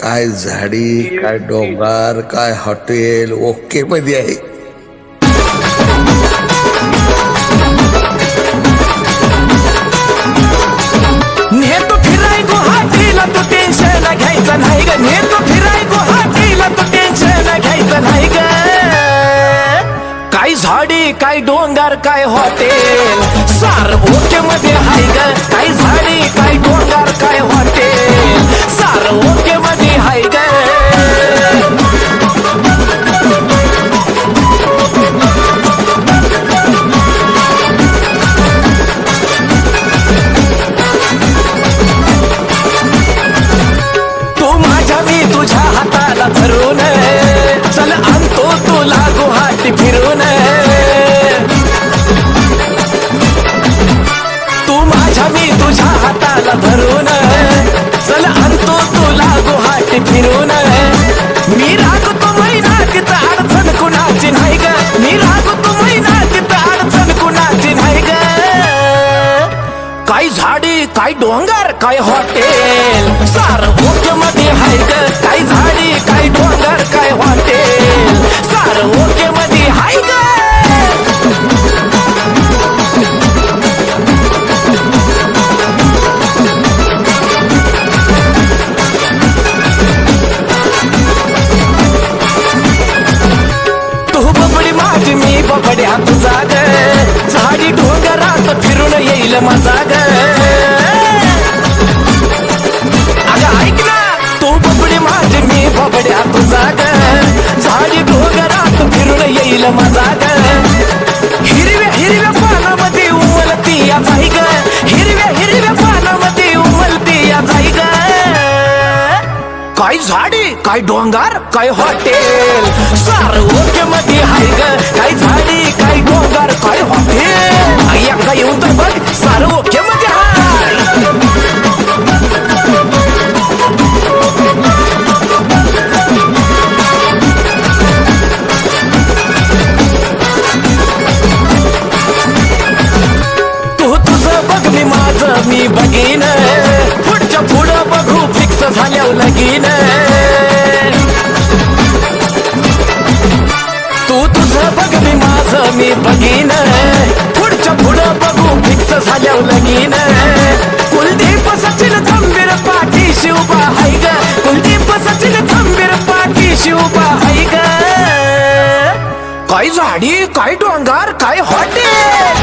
काय झाडी काय डोंगर काय हॉटेल ओके मध्ये आहे. नेतो फिराय गुहाटीला तू टेन्शन घ्यायचं नाही ग. नेतो फिराय गुहाटीला तू टेन्शन घ्यायचं नाही ग. काय झाडी काय डोंगर काय हॉटेल? सार ओके मध्ये आहे ग. काय झाडी काय डोंगर काय हॉटेल? काय काय डोंगर काय हॉटेल सार ओके मध्ये हाय ग काय झाडी काय डोंगर काय हॉटेल सार ओके मध्ये हाय ग! तू बबडी माझी मी बबड्या तुझा ग. झाडी डोंगरात फिरून येईल माझा येईल माझा ग हिरव्या हिरव्या पानामध्ये उमलती या जाई ग हिरव्या हिरव्या पानामध्ये उमलती या जाई ग काय झाडे काय डोंगर काय हॉटेल. सार ओके मध्ये हाय ग काय झाडे लगीन तू तुझं बघ मी माझं मी बघीन। पुढच्या पुढं बघू फिक्स झाल्यावर लगीन। कुलदीप सचिन खंबीर पाठी शिवबा हाय ग। कुलदीप सचिन खंबीर पाठी शिवबा हाय ग। काय झाडी काय डोंगार काय हॉटेल?